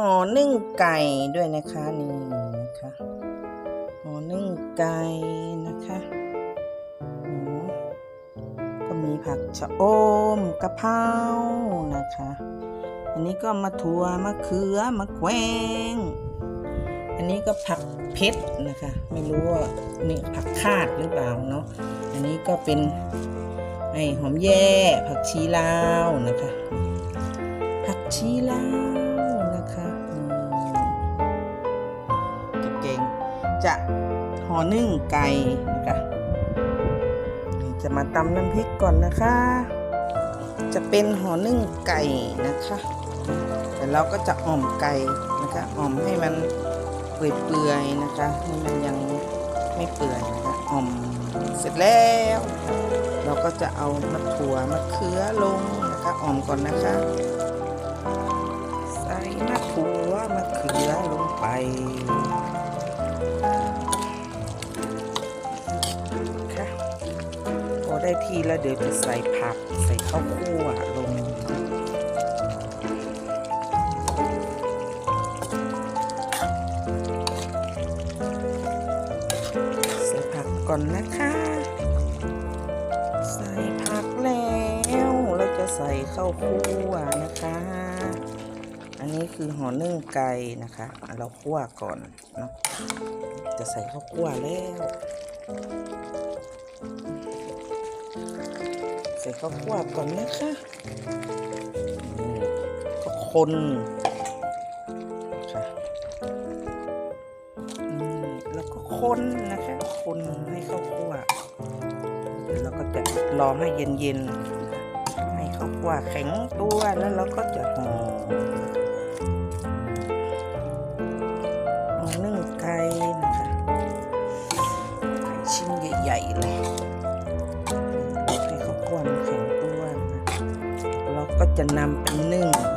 ห่อนึ่งไก่ด้วยนะคะนี่นะคะห่อนึ่งไก่นะคะก็มีผักชะอมกะเพรานะคะ อันนี้ก็มะถั่วมะเขือมะแขวงอันนี้ก็ผักเพชรนะคะ ไม่รู้ว่านี่ผักคาดหรือเปล่าเนาะอันนี้ก็เป็นไอหอมแย่ผักชีลาวนะคะ ผักชีลาว จะห่อนึ่งไก่นะคะจะมาตำน้ำพริกก่อนนะคะ จะเป็นห่อนึ่งไก่นะคะแต่เราก็จะอ่อมไก่นะคะอ่อมให้มันเปื่อยๆนะคะให้มันยังไม่เปื่อยนะคะอ่อมเสร็จแล้ว เราก็จะเอามะถั่วมะเขือลงนะคะอ่อมก่อนนะคะใส่มะถั่วมะเขือลงไป ได้ทีแล้วเดี๋ยวจะใส่ผักใส่ข้าวคั่วลงใส่ผักก่อนนะคะ ใส่ผักแล้วเราจะใส่ข้าวคั่วนะคะ อันนี้คือห่อนึ่งไก่นะคะ เราคั่วก่อนเนาะจะใส่ข้าวคั่วแล้ว ใส่ข้าวคั่วก่อนนะคะก็คนค่ะนี่แล้วก็คนนะคะ คนให้ข้าวคั่วแล้วก็จะรอให้เย็นๆให้ข้าวคั่วแข็งตัวแล้วเราก็จะห่อ จะนำไปนึ่ง